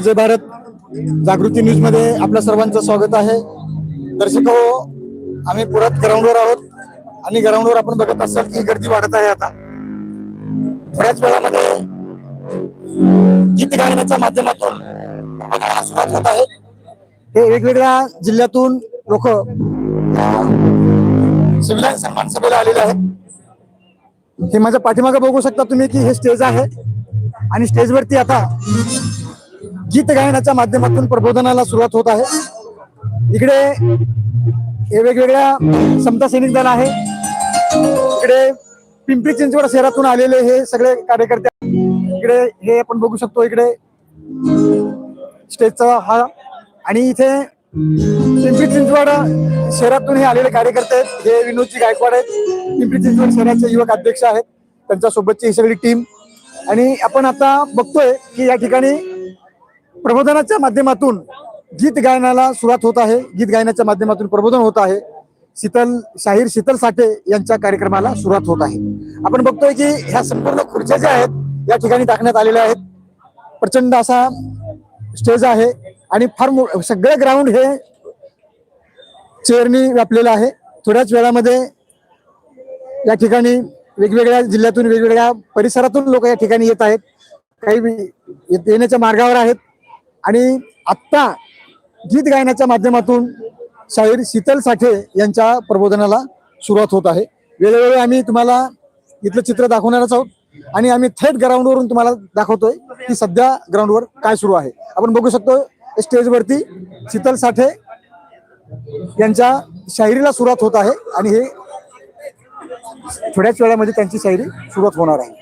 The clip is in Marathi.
जय भारत. जागृती न्यूजमध्ये आपल्या सर्वांचं स्वागत आहे. दर्शक हो आम्ही पुरात ग्राउंडवर आहोत आणि ग्राउंडवर आपण बघत असाल की गर्दी वाढत आहे आता. थोड्याच वेळामध्ये गीत गायनाच्या माध्यमातून सुरुवात होत आहे. हे वेगवेगळ्या जिल्ह्यातून लोक सिव्हिलाईन सन्मान सभेला आलेले आहेत. हे माझ्या पाठीमागे बघू शकता तुम्ही की हे स्टेज आहे आणि स्टेजवरती आता गीत गायनाच्या माध्यमातून प्रबोधनाला सुरुवात होत आहे. इकडे हे वेगवेगळ्या समता सैनिक दल आहे. इकडे पिंपरी चिंचवड शहरातून आलेले हे सगळे कार्यकर्ते इकडे हे आपण बघू शकतो इकडे. स्टेजचा हा आणि इथे पिंपरी चिंचवड शहरातून हे आलेले कार्यकर्ते आहेत. हे विनोदजी गायकवाड आहेत. पिंपरी चिंचवड शहराचे युवक अध्यक्ष आहेत. त्यांच्या सोबतची ही सगळी टीम आणि आपण आता बघतोय की या ठिकाणी प्रबोधनाच्या माध्यमातून गीत गायनाला सुरुवात होत आहे. गीत गायनाच्या माध्यमातून प्रबोधन होत आहे. शीतल शाहीर शीतल साठे यांच्या कार्यक्रमाला सुरुवात होत आहे. आपण बघतोय की ह्या संपूर्ण खुर्च्या ज्या आहेत या ठिकाणी टाकण्यात आलेल्या आहेत. प्रचंड असा स्टेज आहे आणि फार मो- ग्राउंड हे चेअरनी व्यापलेलं आहे. थोड्याच वेळामध्ये या ठिकाणी वेगवेगळ्या जिल्ह्यातून वेगवेगळ्या परिसरातून लोक या ठिकाणी येत आहेत. काही येत- येण्याच्या मार्गावर आहेत. आणि आत्ता गीत गायनाच्या माध्यमातून शाहीर शीतल साठे यांच्या प्रबोधनाला सुरुवात होत आहे. वेळोवेळी आम्ही तुम्हाला इथलं चित्र दाखवणारच आहोत आणि आम्ही थेट ग्राउंडवरून तुम्हाला दाखवतोय की सध्या ग्राउंडवर काय सुरू आहे. आपण बघू शकतो स्टेजवरती शीतल साठे यांच्या शायरीला सुरुवात होत आहे आणि हे थोड्याच वेळामध्ये त्यांची शायरी सुरुवात होणार आहे.